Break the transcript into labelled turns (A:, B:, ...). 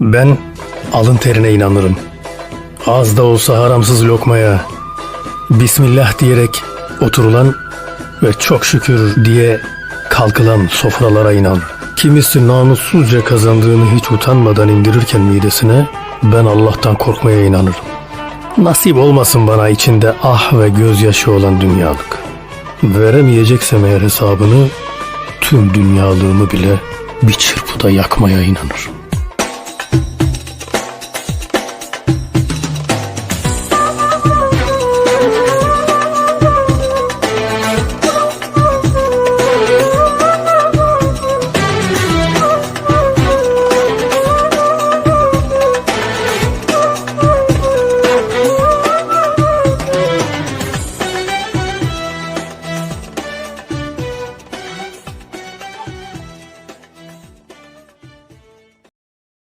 A: Ben alın terine inanırım. Az da olsa haramsız lokmaya Bismillah diyerek oturulan ve çok şükür diye kalkılan sofralara inanırım. Kimisi namussuzca kazandığını hiç utanmadan indirirken midesine ben Allah'tan korkmaya inanırım. Nasip olmasın bana içinde ah ve gözyaşı olan dünyalık. Veremeyeceksem eğer hesabını tüm dünyalığımı bile bir çırpıda yakmaya inanırım.